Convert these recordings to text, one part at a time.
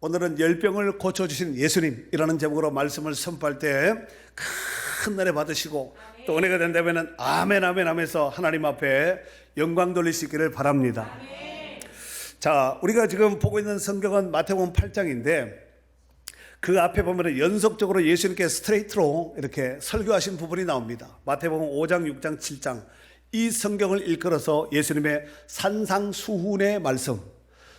오늘은 열병을 고쳐주신 예수님이라는 제목으로 말씀을 선포할 때 큰 은혜 받으시고 또 은혜가 된다면 아멘 아멘 하면서 하나님 앞에 영광 돌리시기를 바랍니다. 자, 우리가 지금 보고 있는 성경은 마태복음 8장인데 그 앞에 보면 연속적으로 예수님께 스트레이트로 이렇게 설교하신 부분이 나옵니다. 마태복음 5장, 6장, 7장 이 성경을 일컬어서 예수님의 산상수훈의 말씀,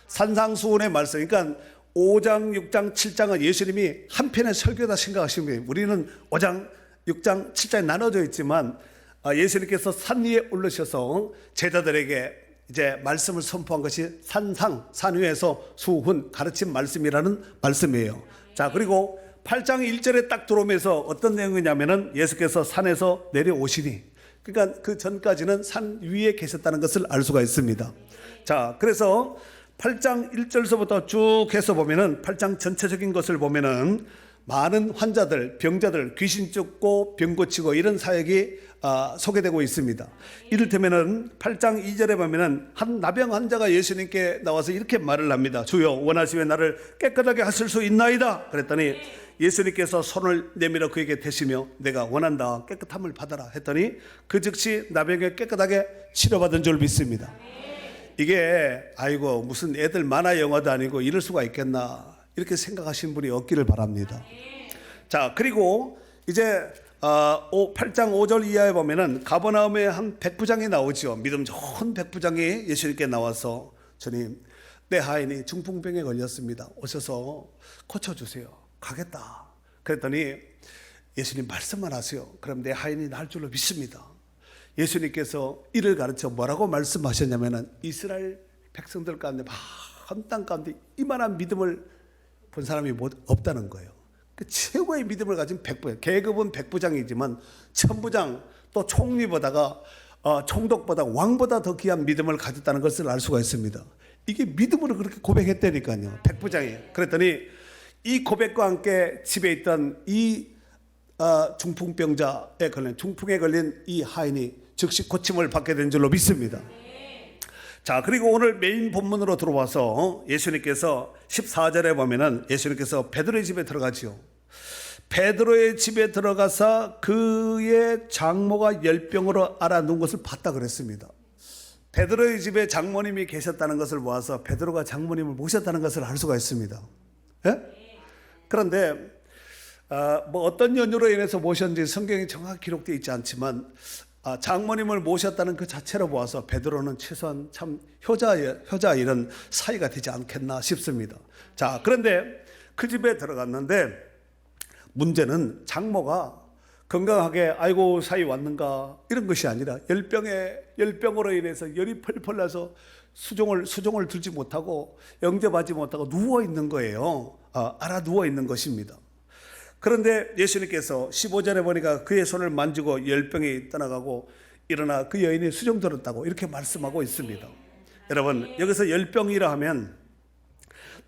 산상수훈의 말씀. 그러니까 5장, 6장, 7장은 예수님이 한 편의 설교다 생각하시면 돼요. 우리는 5장, 6장, 7장에 나눠져 있지만 아, 예수님께서 산 위에 올르셔서 제자들에게 이제 말씀을 선포한 것이 산상, 산 위에서 수훈, 가르친 말씀이라는 말씀이에요. 자, 그리고 8장 1절에 딱 들어오면서 어떤 내용이냐면은 예수께서 산에서 내려오시니 그러니까 그 전까지는 산 위에 계셨다는 것을 알 수가 있습니다. 자, 그래서 8장 1절서부터 쭉 해서 보면은 8장 전체적인 것을 보면은 많은 환자들, 병자들, 귀신 쫓고 병 고치고 이런 사역이 아, 소개되고 있습니다. 이를테면은 8장 2절에 보면은 한 나병 환자가 예수님께 나와서 이렇게 말을 합니다. 주여 원하시면 나를 깨끗하게 하실 수 있나이다. 그랬더니 예수님께서 손을 내밀어 그에게 대시며 내가 원한다 깨끗함을 받아라 했더니 그 즉시 나병에 깨끗하게 치료받은 줄 믿습니다. 이게 아이고 무슨 애들 만화 영화도 아니고 이럴 수가 있겠나 이렇게 생각하신 분이 없기를 바랍니다. 자 그리고 이제 어, 8장 5절 이하에 보면은 가버나움의 한 백부장이 나오죠. 믿음 좋은 백부장이 예수님께 나와서 주님 내 하인이 중풍병에 걸렸습니다. 오셔서 고쳐주세요. 가겠다. 그랬더니 예수님 말씀만 하세요. 그럼 내 하인이 날 줄로 믿습니다. 예수님께서 이를 가르쳐 뭐라고 말씀하셨냐면은 이스라엘 백성들 가운데 한땅 가운데 이만한 믿음을 본 사람이 못, 없다는 거예요. 그 최고의 믿음을 가진 백부장, 계급은 백부장이지만 천부장 또 총리보다가 어, 총독보다 왕보다 더 귀한 믿음을 가졌다는 것을 알 수가 있습니다. 이게 믿음으로 그렇게 고백했다니까요. 백부장이. 그랬더니 이 고백과 함께 집에 있던 이 어, 중풍병자에 걸린 중풍에 걸린 이 하인이 즉시 고침을 받게 된 줄로 믿습니다. 자, 그리고 오늘 메인 본문으로 들어와서 예수님께서 14절에 보면은 예수님께서 베드로의 집에 들어가지요. 베드로의 집에 들어가서 그의 장모가 열병으로 알아놓은 것을 봤다 그랬습니다. 베드로의 집에 장모님이 계셨다는 것을 보아서 베드로가 장모님을 모셨다는 것을 알 수가 있습니다. 예? 그런데 아, 뭐 어떤 연유로 인해서 모셨는지 성경이 정확히 기록되어 있지 않지만 아, 장모님을 모셨다는 그 자체로 보아서 베드로는 최소한 참 효자 효자 이런 사이가 되지 않겠나 싶습니다. 자 그런데 그 집에 들어갔는데 문제는 장모가 건강하게 아이고 사이 왔는가 이런 것이 아니라 열병에 열병으로 인해서 열이 펄펄 나서 수종을 수종을 들지 못하고 영접하지 못하고 누워 있는 거예요. 아, 알아 누워 있는 것입니다. 그런데 예수님께서 15절에 보니까 그의 손을 만지고 열병이 떠나가고 일어나 그 여인이 수종 들었다고 이렇게 말씀하고 있습니다. 여러분 여기서 열병이라 하면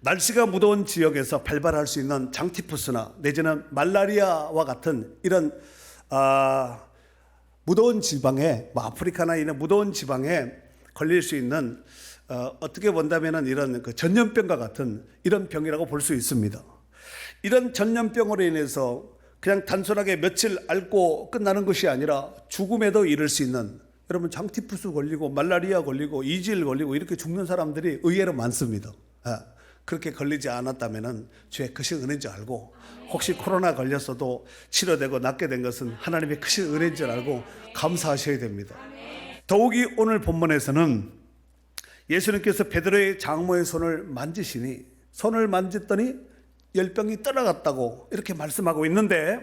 날씨가 무더운 지역에서 발발할 수 있는 장티푸스나 내지는 말라리아와 같은 이런 아, 무더운 지방에 뭐 아프리카나 이런 무더운 지방에 걸릴 수 있는 어, 어떻게 본다면은 이런 그 전염병과 같은 이런 병이라고 볼 수 있습니다. 이런 전염병으로 인해서 그냥 단순하게 며칠 앓고 끝나는 것이 아니라 죽음에도 이를 수 있는 여러분 장티푸스 걸리고 말라리아 걸리고 이질 걸리고 이렇게 죽는 사람들이 의외로 많습니다. 아, 그렇게 걸리지 않았다면은 주의 크신 은혜인 줄 알고 혹시 코로나 걸렸어도 치료되고 낫게 된 것은 하나님의 크신 은혜인 줄 알고 감사하셔야 됩니다. 더욱이 오늘 본문에서는 예수님께서 베드로의 장모의 손을 만지시니 손을 만졌더니 열병이 떠나갔다고 이렇게 말씀하고 있는데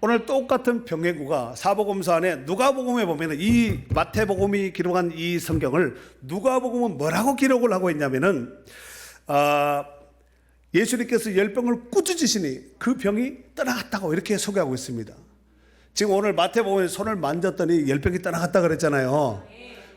오늘 똑같은 병해구가 사복음서 안에 누가복음에 보면은 이 마태복음이 기록한 이 성경을 누가복음은 뭐라고 기록을 하고 있냐면은 아, 예수님께서 열병을 꾸짖으시니 그 병이 떠나갔다고 이렇게 소개하고 있습니다. 지금 오늘 마태복음에 손을 만졌더니 열병이 떠나갔다 그랬잖아요.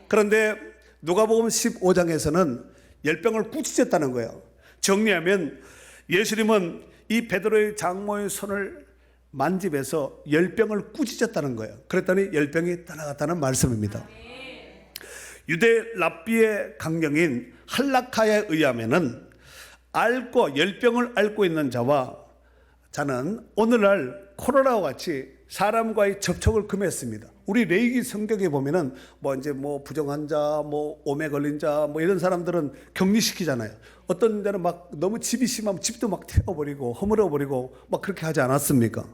그런데 누가복음 15장에서는 열병을 꾸짖었다는 거예요. 정리하면 예수님은 이 베드로의 장모의 손을 만집해서 열병을 꾸짖었다는 거예요. 그랬더니 열병이 떠나갔다는 말씀입니다. 유대 랍비의 강령인 할라카에 의하면은 앓고 열병을 앓고 있는 자와 자는 오늘날 코로나와 같이 사람과의 접촉을 금했습니다. 우리 레이기 성경에 보면은 뭐 이제 뭐 부정환자, 뭐 오매 걸린 자, 뭐 이런 사람들은 격리시키잖아요. 어떤 데는 막 너무 집이 심하면 집도 막 태워버리고 허물어버리고 막 그렇게 하지 않았습니까?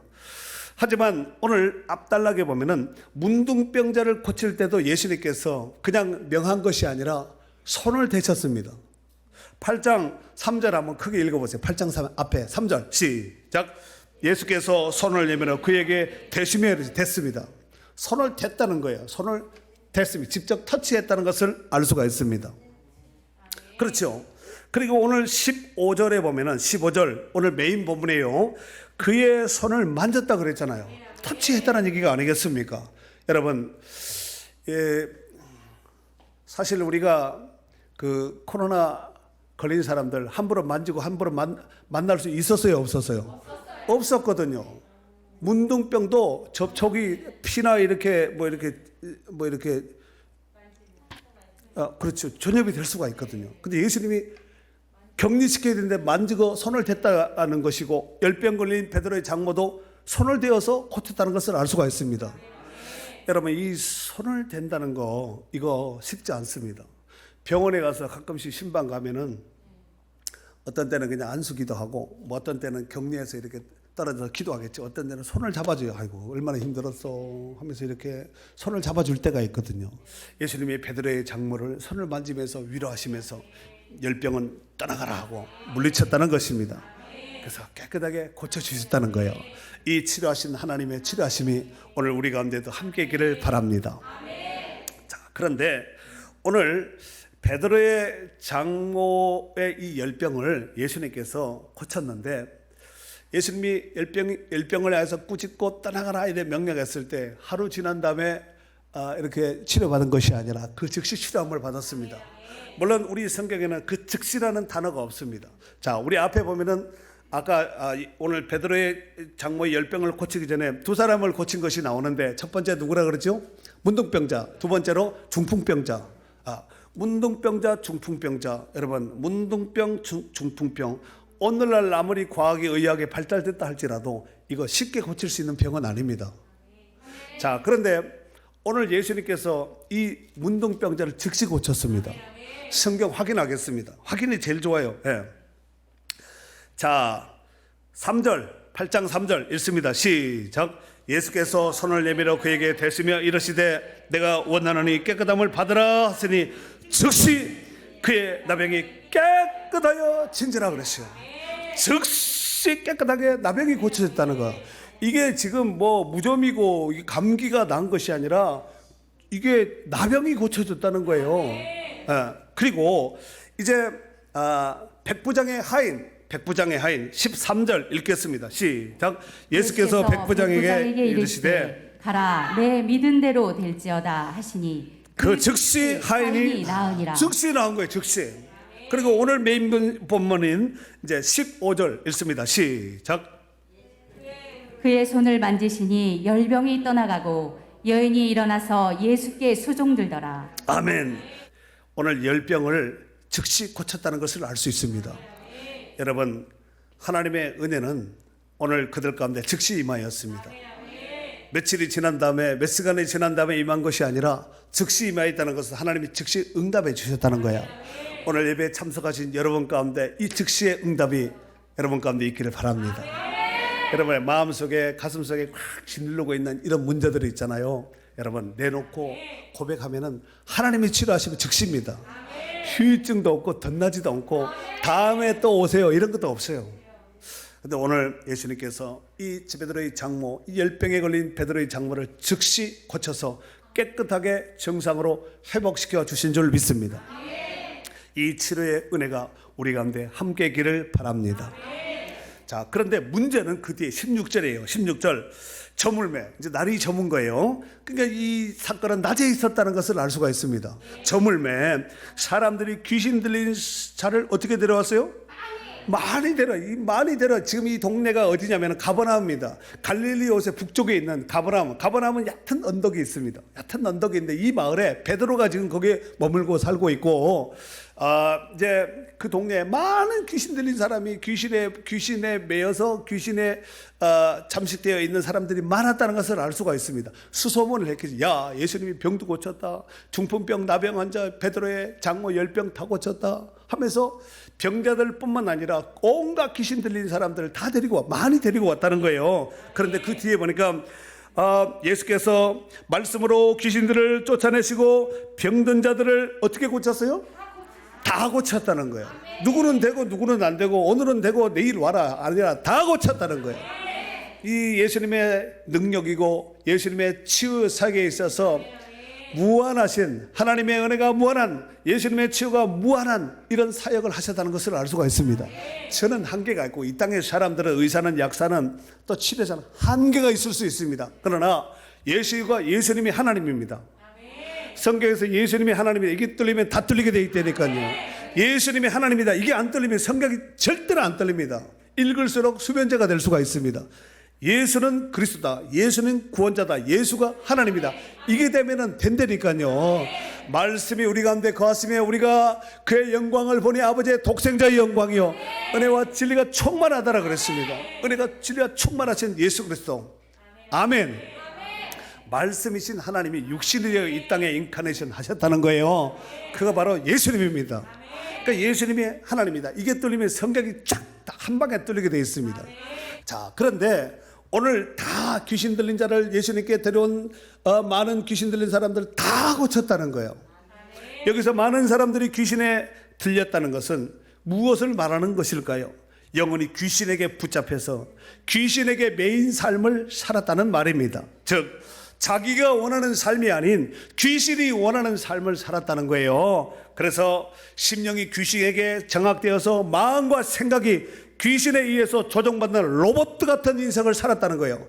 하지만 오늘 앞달락에 보면은 문둥병자를 고칠 때도 예수님께서 그냥 명한 것이 아니라 손을 대셨습니다. 8장 3절 한번 크게 읽어보세요. 8장 3 앞에 3절 시작. 예수께서 손을 내밀어 그에게 대시며 됐습니다. 손을 댔다는 거예요. 손을 댔습니다. 직접 터치했다는 것을 알 수가 있습니다. 그렇죠. 그리고 오늘 15절에 보면은 15절 오늘 메인 본문이에요. 그의 손을 만졌다 그랬잖아요. 터치했다는 얘기가 아니겠습니까? 여러분, 예, 사실 우리가 그 코로나 걸린 사람들 함부로 만지고 함부로 만, 만날 수 있었어요, 없었어요? 없었거든요. 문둥병도 접촉이 피나 이렇게 뭐 이렇게 뭐 이렇게 아, 그렇죠. 전염이 될 수가 있거든요. 근데 예수님이 격리시켜야 되는데 만지고 손을 댔다는 것이고 열병 걸린 베드로의 장모도 손을 대어서 고쳤다는 것을 알 수가 있습니다. 여러분 이 손을 댄다는 거 이거 쉽지 않습니다. 병원에 가서 가끔씩 신방 가면은 어떤 때는 그냥 안수기도 하고 뭐 어떤 때는 격리해서 이렇게 떨어져서 기도하겠죠. 어떤 때는 손을 잡아줘요. 아이고 얼마나 힘들었어 하면서 이렇게 손을 잡아줄 때가 있거든요. 예수님이 베드로의 장모를 손을 만지면서 위로하시면서 열병은 떠나가라 하고 물리쳤다는 것입니다. 그래서 깨끗하게 고쳐주셨다는 거예요. 이 치료하신 하나님의 치료하심이 오늘 우리 가운데도 함께 있기를 바랍니다. 자, 그런데 오늘 베드로의 장모의 이 열병을 예수님께서 고쳤는데 예수님이 열병, 열병을 해서 꾸짖고 떠나가라 이래 명령했을 때 하루 지난 다음에 아, 이렇게 치료받은 것이 아니라 그 즉시 치료함을 받았습니다. 물론 우리 성경에는 그 즉시라는 단어가 없습니다. 자, 우리 앞에 보면은 아까 아, 이- 오늘 베드로의 장모의 열병을 고치기 전에 두 사람을 고친 것이 나오는데 첫 번째 누구라 그러죠? 문둥병자. 두 번째로 중풍병자. 아, 문둥병자, 중풍병자. 여러분, 문둥병, 중, 중풍병. 오늘날 아무리 과학이 의학에 발달됐다 할지라도 이거 쉽게 고칠 수 있는 병은 아닙니다. 자, 그런데 오늘 예수님께서 이 문둥병자를 즉시 고쳤습니다. 성경 확인하겠습니다. 확인이 제일 좋아요. 예. 자, 3절, 8장 3절 읽습니다. 시작. 예수께서 손을 내밀어 그에게 대시며 이르시되 내가 원하노니 깨끗함을 받으라 하시니 즉시 그의 나병이 깨끗하여 진지라 그랬어요. 즉시 깨끗하게 나병이 고쳐졌다는 거. 이게 지금 뭐 무좀이고 감기가 난 것이 아니라 이게 나병이 고쳐졌다는 거예요. 예. 그리고 이제 아, 백부장의 하인, 백부장의 하인 13절 읽겠습니다. 시작. 예수께서 백부장에게 이르시되 가라 내 믿은 대로 될지어다 하시니 그 즉시 하인이 나으니라 즉시 나온 거예요. 즉시. 그리고 오늘 메인 본- 본문인 이제 15절 읽습니다. 시작. 그의 손을 만지시니 열병이 떠나가고 여인이 일어나서 예수께 수종들더라 아멘. 오늘 열병을 즉시 고쳤다는 것을 알 수 있습니다. 여러분, 하나님의 은혜는 오늘 그들 가운데 즉시 임하였습니다. 며칠이 지난 다음에 몇 시간이 지난 다음에 임한 것이 아니라 즉시 임하였다는 것은 하나님이 즉시 응답해 주셨다는 거야. 오늘 예배에 참석하신 여러분 가운데 이 즉시의 응답이 여러분 가운데 있기를 바랍니다. 여러분의 마음속에 가슴속에 꽉 짓누르고 있는 이런 문제들이 있잖아요. 여러분 내놓고 고백하면은 하나님이 치료하시면 즉시입니다. 후유증도 없고 덧나지도 않고 다음에 또 오세요 이런 것도 없어요. 근데 오늘 예수님께서 이 베드로의 장모, 이 열병에 걸린 베드로의 장모를 즉시 고쳐서 깨끗하게 정상으로 회복시켜 주신 줄 믿습니다. 이 치료의 은혜가 우리 가운데 함께 있기를 바랍니다. 자, 그런데 문제는 그 뒤에 16절이에요. 16절. 저물매. 이제 날이 저문 거예요. 그러니까 이 사건은 낮에 있었다는 것을 알 수가 있습니다. 저물매. 사람들이 귀신 들린 자를 어떻게 데려왔어요? 많이 데려, 이 많이 데려. 지금 이 동네가 어디냐면 가버나움입니다. 갈릴리 옷의 북쪽에 있는 가버나움. 가버나움은 얕은 언덕이 있습니다. 얕은 언덕이 있는데 이 마을에 베드로가 지금 거기에 머물고 살고 있고, 아, 이제 그 동네에 많은 귀신 들린 사람이 귀신에 귀신에 매여서 귀신에 어, 잠식되어 있는 사람들이 많았다는 것을 알 수가 있습니다. 수소문을 했겠지. 야, 예수님이 병도 고쳤다. 중풍병, 나병 환자 베드로의 장모 열병 다 고쳤다. 하면서 병자들뿐만 아니라 온갖 귀신 들린 사람들을 다 데리고 와, 많이 데리고 왔다는 거예요. 그런데 그 뒤에 보니까 아, 예수께서 말씀으로 귀신들을 쫓아내시고 병든 자들을 어떻게 고쳤어요? 다 고쳤다는 거예요. 누구는 되고 누구는 안 되고 오늘은 되고 내일 와라 아니라 다 고쳤다는 거예요. 이 예수님의 능력이고 예수님의 치유 사역에 있어서 무한하신 하나님의 은혜가 무한한 예수님의 치유가 무한한 이런 사역을 하셨다는 것을 알 수가 있습니다. 저는 한계가 있고 이 땅의 사람들은 의사는 약사는 또 치료자는 한계가 있을 수 있습니다. 그러나 예수가 예수님이 하나님입니다. 성경에서 예수님이 하나님이다. 이게 뚫리면 다 뚫리게 돼 있다니까요. 예수님이 하나님이다. 이게 안 뚫리면 성경이 절대로 안 뚫립니다. 읽을수록 수변제가 될 수가 있습니다. 예수는 그리스도다. 예수는 구원자다. 예수가 하나님이다. 이게 되면은 된다니까요. 말씀이 우리 가운데 거하시며 우리가 그의 영광을 보니 아버지의 독생자의 영광이요. 은혜와 진리가 충만하다라 그랬습니다. 은혜가 진리가 충만하신 예수 그리스도. 아멘. 말씀이신 하나님이 육신이 되어 이 땅에 인카네이션 하셨다는 거예요. 그가 바로 예수님입니다. 그러니까 예수님이 하나님이다. 이게 뚫리면 성경이 쫙 한 방에 뚫리게 되어 있습니다. 자, 그런데 오늘 다 귀신 들린 자를 예수님께 데려온 어, 많은 귀신 들린 사람들 다 고쳤다는 거예요. 여기서 많은 사람들이 귀신에 들렸다는 것은 무엇을 말하는 것일까요? 영혼이 귀신에게 붙잡혀서 귀신에게 매인 삶을 살았다는 말입니다. 즉, 자기가 원하는 삶이 아닌 귀신이 원하는 삶을 살았다는 거예요. 그래서 심령이 귀신에게 정확되어서 마음과 생각이 귀신에 의해서 조종받는 로봇 같은 인생을 살았다는 거예요.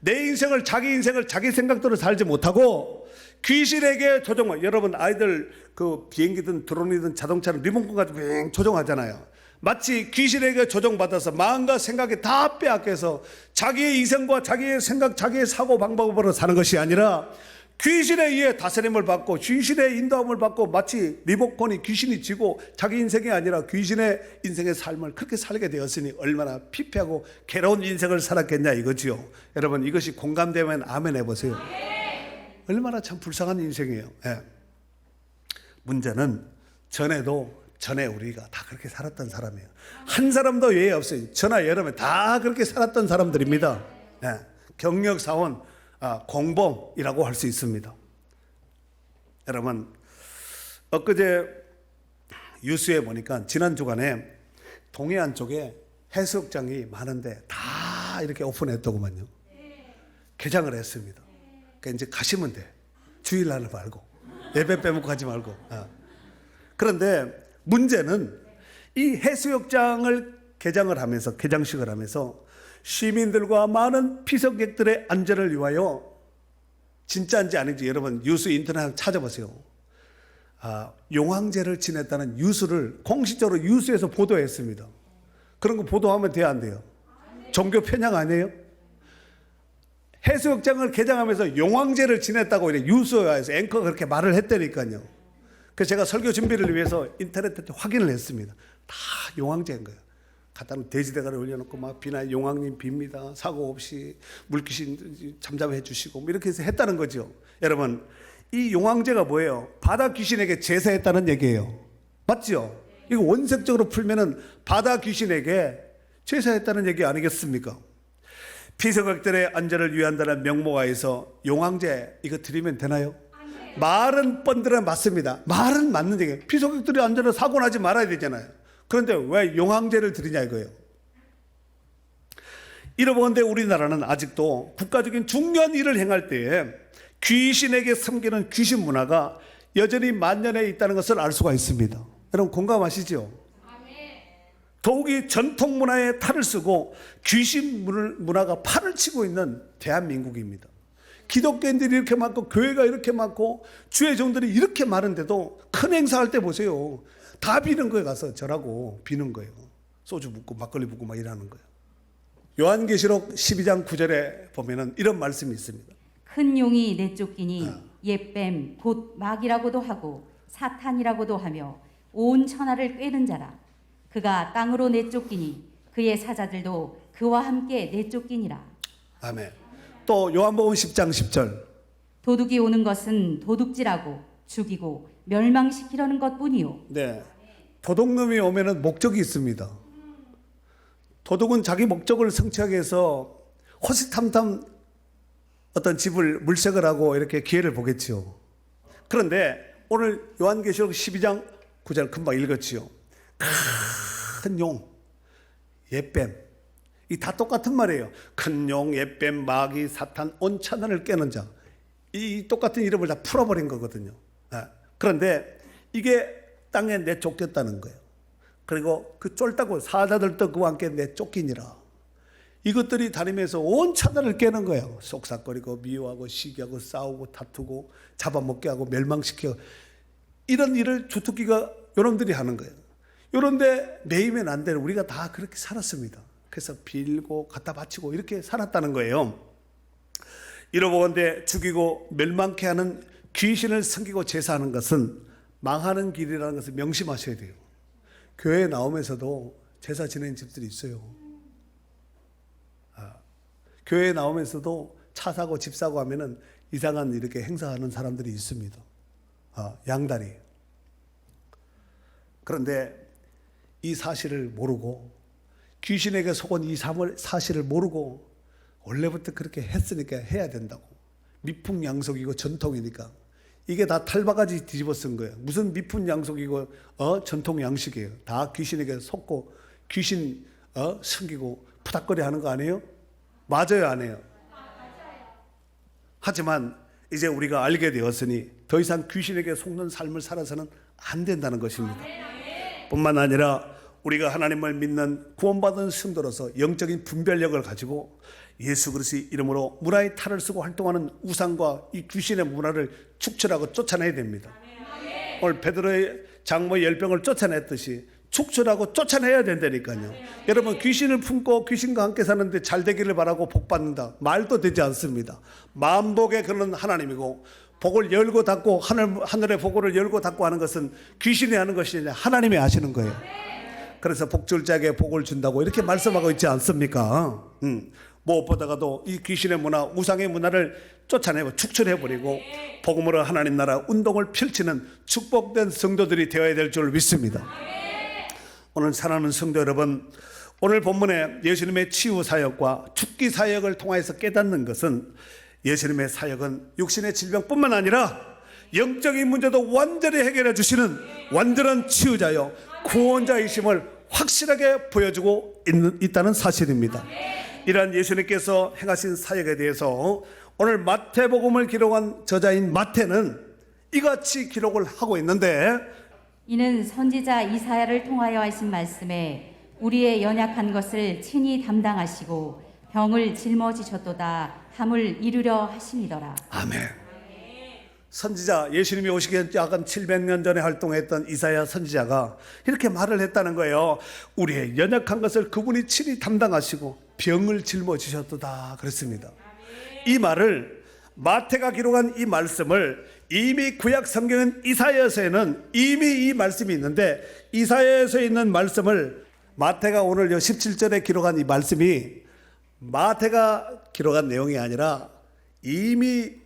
내 인생을 자기 인생을 자기 생각대로 살지 못하고 귀신에게 조종. 여러분 아이들 그 비행기든 드론이든 자동차는 리모컨 가지고 빙 조종하잖아요. 마치 귀신에게 조종받아서 마음과 생각이 다 빼앗겨서 자기의 이성과 자기의 생각, 자기의 사고 방법으로 사는 것이 아니라 귀신에 의해 다스림을 받고 귀신의 인도함을 받고 마치 리모컨이 귀신이 지고 자기 인생이 아니라 귀신의 인생의 삶을 그렇게 살게 되었으니 얼마나 피폐하고 괴로운 인생을 살았겠냐 이거지요. 여러분 이것이 공감되면 아멘 해보세요. 얼마나 참 불쌍한 인생이에요. 예. 문제는 전에도 전에 우리가 다 그렇게 살았던 사람이에요. 한 사람도 예외 없어요. 저나 여러분 다 그렇게 살았던 사람들입니다. 예. 경력 사원 아, 공범이라고 할 수 있습니다. 여러분 엊그제 뉴스에 보니까 지난 주간에 동해안 쪽에 해수욕장이 많은데 다 이렇게 오픈했더구만요. 개장을 했습니다. 그러니까 이제 가시면 돼. 주일날을 말고 예배 빼먹고 가지 말고. 어. 그런데 문제는 이 해수욕장을 개장을 하면서 개장식을 하면서 시민들과 많은 피서객들의 안전을 위하여 진짜인지 아닌지 여러분 뉴스 인터넷 찾아보세요. 아, 용왕제를 지냈다는 뉴스를 공식적으로 뉴스에서 보도했습니다. 그런 거 보도하면 돼야 안 돼요? 종교 편향 아니에요? 해수욕장을 개장하면서 용왕제를 지냈다고 이래 뉴스에서 앵커가 그렇게 말을 했다니까요. 그래서 제가 설교 준비를 위해서 인터넷에 확인을 했습니다. 다 용왕제인 거예요. 갖다 놓은 돼지대가를 올려놓고 막 비나 용왕님 빕니다. 사고 없이 물귀신 잠잠해 주시고 뭐 이렇게 해서 했다는 거죠. 여러분 이 용왕제가 뭐예요? 바다 귀신에게 제사했다는 얘기예요. 맞죠? 이거 원색적으로 풀면은 바다 귀신에게 제사했다는 얘기 아니겠습니까? 피서객들의 안전을 위한다는 명목하에서 용왕제 이거 드리면 되나요? 말은 뻔들어 맞습니다. 말은 맞는 얘기예요. 피서객들의 안전을 사고 나지 말아야 되잖아요. 그런데 왜 용왕제를 드리냐 이거예요. 이러본데 우리나라는 아직도 국가적인 중요한 일을 행할 때에 귀신에게 섬기는 귀신 문화가 여전히 만연해 있다는 것을 알 수가 있습니다. 여러분 공감하시죠? 더욱이 전통 문화에 탈을 쓰고 귀신 문화가 판을 치고 있는 대한민국입니다. 기독교인들이 이렇게 많고 교회가 이렇게 많고 주의 종들이 이렇게 많은데도 큰 행사할 때 보세요. 다 비는 거에 가서 절하고 비는 거예요. 소주 붓고 막걸리 붓고 막 이러는 거예요. 요한계시록 12장 9절에 보면은 이런 말씀이 있습니다. 큰 용이 내쫓기니 옛뱀 곧 마귀라고도 하고 사탄이라고도 하며 온 천하를 꿰는 자라. 그가 땅으로 내쫓기니 그의 사자들도 그와 함께 내쫓기니라. 아멘. 또 요한복음 10장 10절. 도둑이 오는 것은 도둑질하고 죽이고 멸망시키려는 것뿐이요. 네. 도둑놈이 오면은 목적이 있습니다. 도둑은 자기 목적을 성취하기 위해서 호시탐탐 어떤 집을 물색을 하고 이렇게 기회를 보겠지요. 그런데 오늘 요한계시록 12장 9절 금방 읽었지요. 큰 용, 옛뱀. 이 다 똑같은 말이에요. 큰 용, 옛뱀, 마귀, 사탄, 온 천하를 깨는 자. 이 똑같은 이름을 다 풀어버린 거거든요. 아, 그런데 이게 땅에 내쫓겼다는 거예요. 그리고 그 쫄다고 사자들도 그와 함께 내쫓기니라. 이것들이 다니면서 온 천하를 깨는 거예요. 속삭거리고 미워하고 시기하고 싸우고 다투고 잡아먹게 하고 멸망시켜 이런 일을 주특기가 요놈들이 하는 거예요. 요런데 매이면 안 되는 우리가 다 그렇게 살았습니다. 그래서 빌고 갖다 바치고 이렇게 살았다는 거예요. 이러보건대 죽이고 멸망케 하는 귀신을 섬기고 제사하는 것은 망하는 길이라는 것을 명심하셔야 돼요. 교회에 나오면서도 제사 지내는 집들이 있어요. 아, 교회에 나오면서도 차 사고 집 사고 하면은 이상한 이렇게 행사하는 사람들이 있습니다. 아, 양다리. 그런데 이 사실을 모르고 귀신에게 속은 이 사실을 모르고 원래부터 그렇게 했으니까 해야 된다고. 미풍양속이고 전통이니까. 이게 다 탈바가지 뒤집어 쓴 거예요. 무슨 미풍양속이고 어 전통 양식이에요. 다 귀신에게 속고 귀신 어 숨기고 푸닥거리 하는 거 아니에요? 맞아요, 안 해요? 하지만 이제 우리가 알게 되었으니 더 이상 귀신에게 속는 삶을 살아서는 안 된다는 것입니다. 뿐만 아니라 우리가 하나님을 믿는 구원받은 성도로서 영적인 분별력을 가지고 예수 그리스도의 이름으로 문화의 탈을 쓰고 활동하는 우상과 이 귀신의 문화를 축출하고 쫓아내야 됩니다. 오늘 베드로의 장모 열병을 쫓아냈듯이 축출하고 쫓아내야 된다니까요. 여러분 귀신을 품고 귀신과 함께 사는데 잘 되기를 바라고 복 받는다. 말도 되지 않습니다. 만복의 그런 하나님이고 복을 열고 닫고 하늘 하늘의 복을 열고 닫고 하는 것은 귀신이 하는 것이 아니라 하나님이 하시는 거예요. 그래서 복줄 자에게 복을 준다고 이렇게 말씀하고 있지 않습니까? 음. 무엇보다가도 이 귀신의 문화, 우상의 문화를 쫓아내고 축출해버리고 복음으로 하나님 나라 운동을 펼치는 축복된 성도들이 되어야 될 줄 믿습니다. 오늘 사랑하는 성도 여러분, 오늘 본문에 예수님의 치유 사역과 죽기 사역을 통해서 깨닫는 것은 예수님의 사역은 육신의 질병뿐만 아니라 영적인 문제도 완전히 해결해 주시는 완전한 치유자요 구원자이심을 확실하게 보여주고 있는, 있다는 사실입니다. 이러한 예수님께서 행하신 사역에 대해서 오늘 마태복음을 기록한 저자인 마태는 이같이 기록을 하고 있는데 이는 선지자 이사야를 통하여 하신 말씀에 우리의 연약한 것을 친히 담당하시고 병을 짊어지셨도다 함을 이루려 하심이더라. 아멘. 선지자 예수님이 오시기 약간 700년 전에 활동했던 이사야 선지자가 이렇게 말을 했다는 거예요. 우리의 연약한 것을 그분이 친히 담당하시고 병을 짊어지셨도다 그랬습니다. 이 말을 마태가 기록한 이 말씀을 이미 구약 성경은 이사야서에는 이미 이 말씀이 있는데 이사야서에 있는 말씀을 마태가 오늘 17절에 기록한 이 말씀이 마태가 기록한 내용이 아니라 이미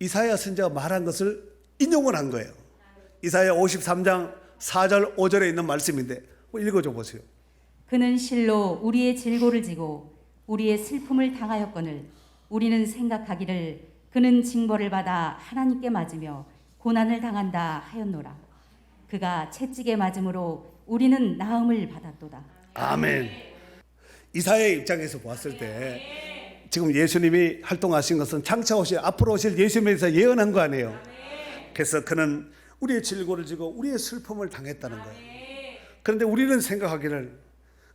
이사야 선지자가 말한 것을 인용을 한 거예요. 이사야 53장 4절 5절에 있는 말씀인데 읽어줘 보세요. 그는 실로 우리의 질고를 지고 우리의 슬픔을 당하였거늘 우리는 생각하기를 그는 징벌을 받아 하나님께 맞으며 고난을 당한다 하였노라. 그가 채찍에 맞음으로 우리는 나음을 받았도다. 아멘. 이사야의 입장에서 보았을 때 지금 예수님이 활동하신 것은 장차 오실 앞으로 오실 예수님에 대해서 예언한 거 아니에요. 그래서 그는 우리의 질고를 지고 우리의 슬픔을 당했다는 거예요. 그런데 우리는 생각하기를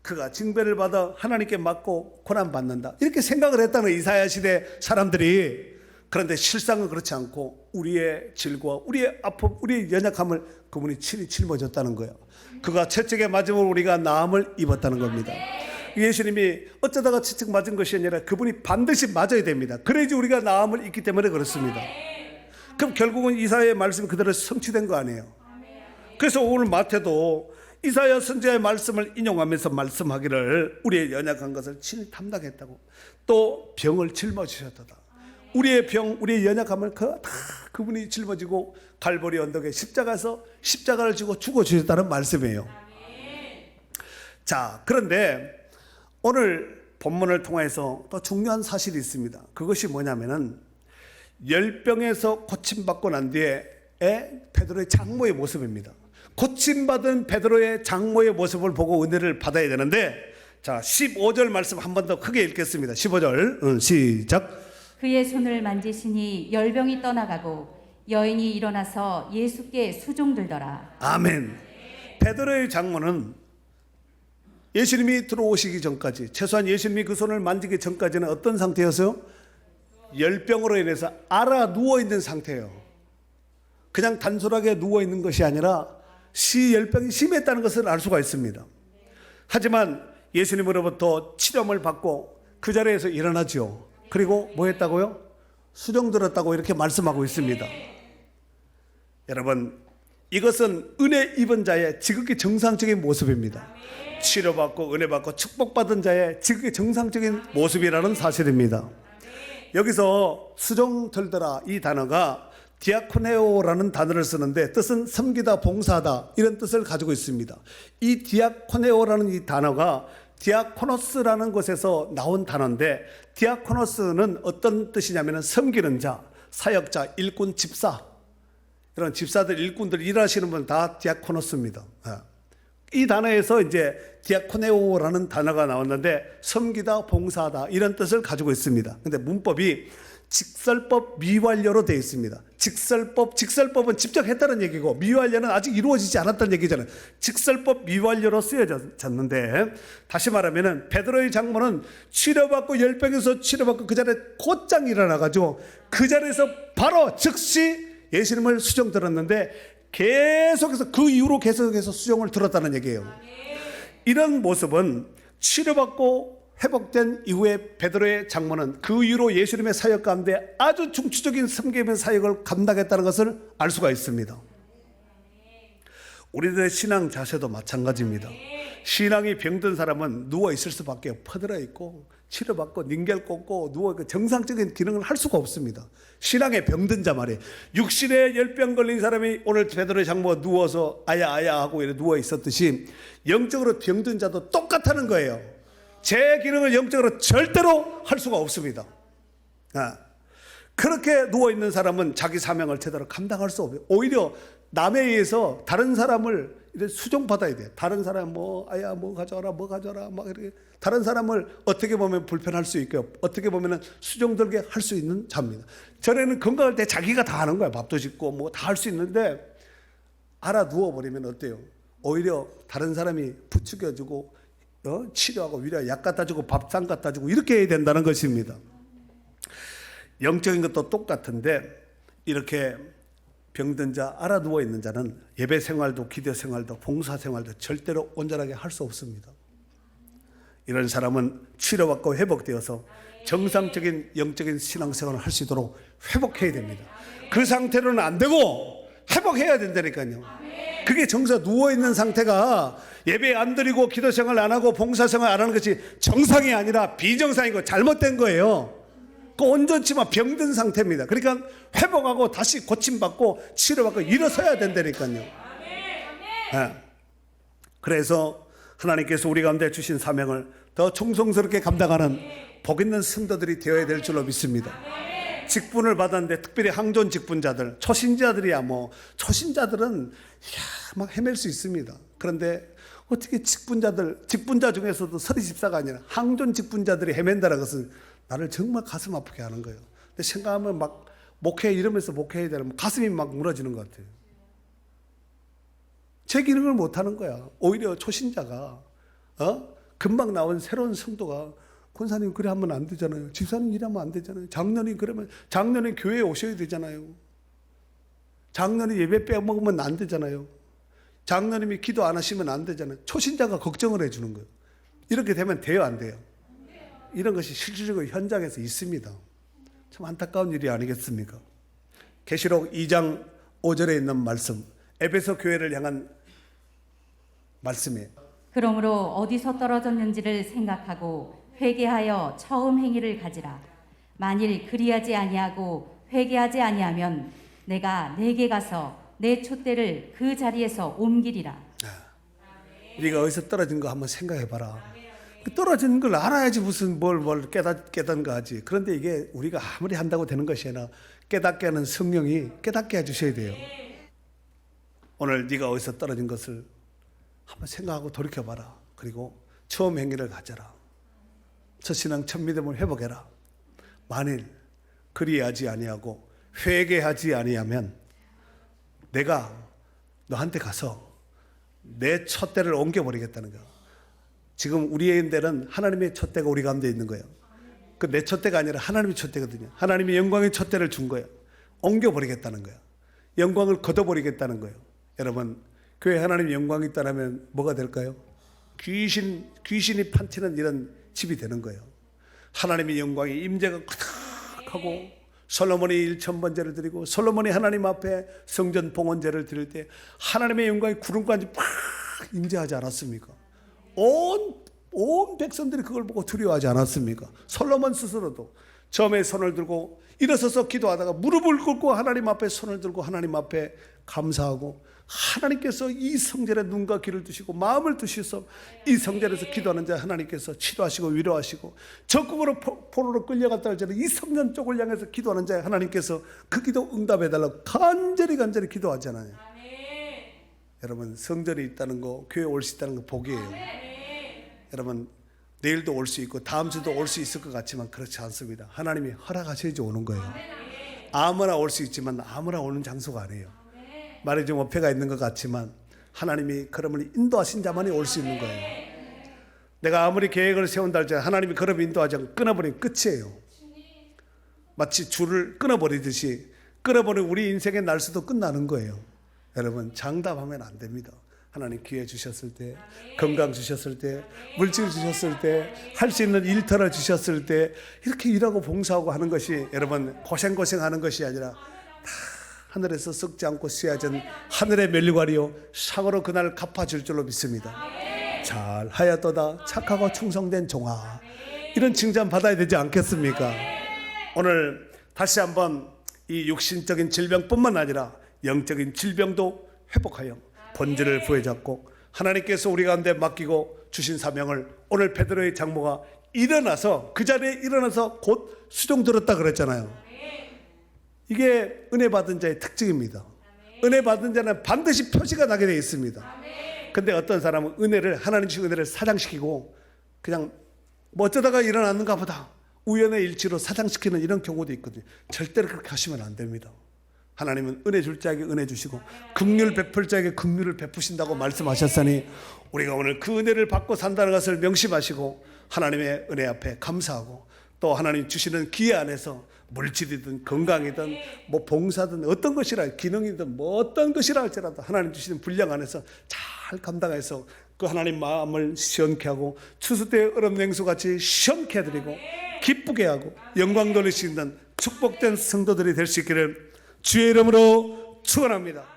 그가 징배를 받아 하나님께 맞고 고난 받는다 이렇게 생각을 했다는. 이사야 시대 사람들이 그런데 실상은 그렇지 않고 우리의 질과 우리의 아픔, 우리의 연약함을 그분이 친히 짊어졌다는 거예요. 그가 채찍에 맞음으로 우리가 나음을 입었다는 겁니다. 예수님이 어쩌다가 채찍 맞은 것이 아니라 그분이 반드시 맞아야 됩니다. 그래야지 우리가 나음을 입기 때문에 그렇습니다. 그럼 결국은 이사의 말씀이 그대로 성취된 거 아니에요? 그래서 오늘 마태도 이사야 선지자의 말씀을 인용하면서 말씀하기를 우리의 연약한 것을 친히 담당했다고 또 병을 짊어지셨다. 우리의 병, 우리의 연약함을 그, 다 그분이 짊어지고 갈보리 언덕에 십자가에서 십자가를 지고 죽어 주셨다는 말씀이에요. 자, 그런데 오늘 본문을 통해서 또 중요한 사실이 있습니다. 그것이 뭐냐면은 열병에서 고침받고 난 뒤에 베드로의 장모의 모습입니다. 고침받은 베드로의 장모의 모습을 보고 은혜를 받아야 되는데 자 15절 말씀 한 번 더 크게 읽겠습니다. 15절 응, 시작. 그의 손을 만지시니 열병이 떠나가고 여인이 일어나서 예수께 수종들더라. 아멘. 베드로의 장모는 예수님이 들어오시기 전까지 최소한 예수님이 그 손을 만지기 전까지는 어떤 상태였어요? 열병으로 인해서 알아 누워 있는 상태예요. 그냥 단순하게 누워 있는 것이 아니라 시 열병이 심했다는 것을 알 수가 있습니다. 하지만 예수님으로부터 치료를 받고 그 자리에서 일어나죠. 그리고 뭐 했다고요? 수정 들었다고 이렇게 말씀하고 있습니다. 여러분, 이것은 은혜 입은 자의 지극히 정상적인 모습입니다. 치료받고 은혜 받고 축복받은 자의 지극히 정상적인 모습이라는 사실입니다. 여기서 수종 들더라 이 단어가 디아코네오라는 단어를 쓰는데 뜻은 섬기다 봉사하다 이런 뜻을 가지고 있습니다. 이 디아코네오라는 이 단어가 디아코노스라는 곳에서 나온 단어인데 디아코노스는 어떤 뜻이냐면 섬기는 자, 사역자, 일꾼, 집사 이런 집사들, 일꾼들 일하시는 분 다 디아코노스입니다. 예. 이 단어에서 이제 디아코네오라는 단어가 나왔는데 섬기다, 봉사하다 이런 뜻을 가지고 있습니다. 근데 문법이 직설법 미완료로 되어 있습니다. 직설법, 직설법은 직접 했다는 얘기고 미완료는 아직 이루어지지 않았다는 얘기잖아요. 직설법 미완료로 쓰여졌는데 다시 말하면은 베드로의 장모는 치료받고 열병에서 치료받고 그 자리에 곧장 일어나가지고 그 자리에서 바로 즉시 예수님을 수정 들었는데 계속해서 그 이후로 계속해서 수정을 들었다는 얘기예요. 이런 모습은 치료받고 회복된 이후에 베드로의 장모는 그 이후로 예수님의 사역 가운데 아주 중추적인 섬김의 사역을 감당했다는 것을 알 수가 있습니다. 우리들의 신앙 자세도 마찬가지입니다. 신앙이 병든 사람은 누워 있을 수밖에 없- 퍼들어 있고 치료받고 닝겔 꽂고 누워 그 정상적인 기능을 할 수가 없습니다. 신앙에 병든 자 말이에요. 육신에 열병 걸린 사람이 오늘 베드로의 장모가 누워서 아야 아야 하고 이렇게 누워 있었듯이 영적으로 병든 자도 똑같다는 거예요. 제 기능을 영적으로 절대로 할 수가 없습니다. 아, 그렇게 누워 있는 사람은 자기 사명을 제대로 감당할 수 없어요. 오히려 남에 의해서 다른 사람을 이제 수정받아야 돼. 다른 사람 뭐 아야 뭐 가져와라 뭐 가져와라 막 이렇게 다른 사람을 어떻게 보면 불편할 수 있고 어떻게 보면은 수정들게 할 수 있는 자입니다. 전에는 건강할 때 자기가 다 하는 거야. 밥도 짓고 뭐 다 할 수 있는데 알아 누워 버리면 어때요? 오히려 다른 사람이 부추겨 주고 어? 치료하고 위로 약 갖다 주고 밥상 갖다 주고 이렇게 해야 된다는 것입니다. 영적인 것도 똑같은데 이렇게 병든 자, 알아 누워 있는 자는 예배 생활도 기도 생활도 봉사 생활도 절대로 온전하게 할 수 없습니다. 이런 사람은 치료받고 회복되어서 정상적인 영적인 신앙생활을 할 수 있도록 회복해야 됩니다. 그 상태로는 안 되고 회복해야 된다니까요. 그게 정서 누워 있는 상태가 예배 안 드리고 기도 생활 안 하고 봉사 생활 안 하는 것이 정상이 아니라 비정상이고 잘못된 거예요. 그 온전치 만 병든 상태입니다. 그러니까 회복하고 다시 고침받고 치료받고 일어서야 된다니까요. 예. 그래서 하나님께서 우리 가운데 주신 사명을 더 충성스럽게 감당하는 복 있는 성도들이 되어야 될 줄로 믿습니다. 직분을 받았는데 특별히 항존 직분자들, 초신자들이야 뭐 초신자들은 이야, 막 헤맬 수 있습니다. 그런데 어떻게 직분자들, 직분자 중에서도 서리 집사가 아니라 항존 직분자들이 헤맨다는 것은 나를 정말 가슴 아프게 하는 거예요. 근데 생각하면 막 목회 이러면서 목회해야 되면 가슴이 막 무너지는 것 같아요. 제 기능을 못 하는 거야. 오히려 초신자가 어? 금방 나온 새로운 성도가 권사님 그래 하면 안 되잖아요. 집사님 이러면 안 되잖아요. 장로님 그러면 장로님 교회에 오셔야 되잖아요. 장로님 예배 빼먹으면 안 되잖아요. 장로님이 기도 안 하시면 안 되잖아요. 초신자가 걱정을 해주는 거예요. 이렇게 되면 돼요, 안 돼요? 이런 것이 실질적으로 현장에서 있습니다. 참 안타까운 일이 아니겠습니까? 계시록 2장 5절에 있는 말씀 에베소 교회를 향한 말씀이에요. 그러므로 어디서 떨어졌는지를 생각하고 회개하여 처음 행위를 가지라. 만일 그리하지 아니하고 회개하지 아니하면 내가 내게 가서 내 촛대를 그 자리에서 옮기리라. 우리가 어디서 떨어진 거 한번 생각해 봐라. 그 떨어진 걸 알아야지 무슨 뭘 뭘 깨닫 깨닫는가 하지. 그런데 이게 우리가 아무리 한다고 되는 것이 아니라 깨닫게 하는 성령이 깨닫게 해 주셔야 돼요. 오늘 네가 어디서 떨어진 것을 한번 생각하고 돌이켜 봐라. 그리고 처음 행위를 가져라. 첫 신앙 첫 믿음을 회복해라. 만일 그리하지 아니하고 회개하지 아니하면 내가 너한테 가서 내 촛대를 옮겨버리겠다는 거야. 지금 우리의 데는 하나님의 촛대가 우리 가운데 있는 거예요. 그내 촛대가 아니라 하나님의 촛대거든요. 하나님의 영광의 촛대를 준 거예요. 옮겨버리겠다는 거예요. 영광을 걷어버리겠다는 거예요. 여러분, 교회 하나님의 영광이 있다면 뭐가 될까요? 귀신, 귀신이 판치는 이런 집이 되는 거예요. 하나님의 영광이 임재가 가득하고 솔로몬이 일천번제를 드리고 솔로몬이 하나님 앞에 성전 봉헌제를 드릴 때 하나님의 영광이 구름까지 팍 임재하지 않았습니까? 온, 온 백성들이 그걸 보고 두려워하지 않았습니까? 솔로몬 스스로도 처음에 손을 들고 일어서서 기도하다가 무릎을 꿇고 하나님 앞에 손을 들고 하나님 앞에 감사하고 하나님께서 이 성전에 눈과 귀를 두시고 마음을 두셔서 이 성전에서 기도하는 자 하나님께서 치료하시고 위로하시고 적국으로 포- 포로로 끌려갔다 할 때는 이 성전 쪽을 향해서 기도하는 자 하나님께서 그 기도 응답해 달라고 간절히 간절히 기도하잖아요. 여러분 성전이 있다는 거 교회 올 수 있다는 거 복이에요. 여러분 내일도 올 수 있고 다음 주도 올 수 있을 것 같지만 그렇지 않습니다. 하나님이 허락하셔야지 오는 거예요. 아무나 올 수 있지만 아무나 오는 장소가 아니에요. 말이 좀 어폐가 있는 것 같지만 하나님이 그러면 인도하신 자만이 올 수 있는 거예요. 내가 아무리 계획을 세운다 할지 하나님이 그럼 인도하지 않고 끊어버리면 끝이에요. 마치 줄을 끊어버리듯이 끊어버리면 우리 인생의 날수도 끝나는 거예요. 여러분 장담하면 안 됩니다. 하나님 기회 주셨을 때, 건강 주셨을 때, 물질 주셨을 때, 할 수 있는 일터를 주셨을 때 이렇게 일하고 봉사하고 하는 것이 여러분 고생 고생 하는 것이 아니라 다 하늘에서 썩지 않고 쇠하전 하늘의 멸류관이요 상으로 그날 갚아줄 줄로 믿습니다. 잘 하였도다 착하고 충성된 종아 이런 칭찬 받아야 되지 않겠습니까? 오늘 다시 한번 이 육신적인 질병뿐만 아니라 영적인 질병도 회복하여 본질을 부여잡고 하나님께서 우리 가운데 맡기고 주신 사명을 오늘 베드로의 장모가 일어나서 그 자리에 일어나서 곧 수종 들었다 그랬잖아요. 이게 은혜 받은 자의 특징입니다. 은혜 받은 자는 반드시 표시가 나게 되어 있습니다. 근데 어떤 사람은 은혜를 하나님 주신 은혜를 사장시키고 그냥 뭐 어쩌다가 일어났는가 보다 우연의 일치로 사장시키는 이런 경우도 있거든요. 절대로 그렇게 하시면 안 됩니다. 하나님은 은혜 줄 자에게 은혜 주시고 긍휼 베풀 자에게 긍휼을 베푸신다고 말씀하셨으니 우리가 오늘 그 은혜를 받고 산다는 것을 명심하시고 하나님의 은혜 앞에 감사하고 또 하나님 주시는 기회 안에서 물질이든 건강이든 뭐 봉사든 어떤 것이라 기능이든 뭐 어떤 것이라 할지라도 하나님 주시는 분량 안에서 잘 감당해서 그 하나님 마음을 시원케 하고 추수 때 얼음 냉수 같이 시원케 해드리고 기쁘게 하고 영광 있는 축복된 성도들이 될 수 있기를 주의 이름으로 축원합니다.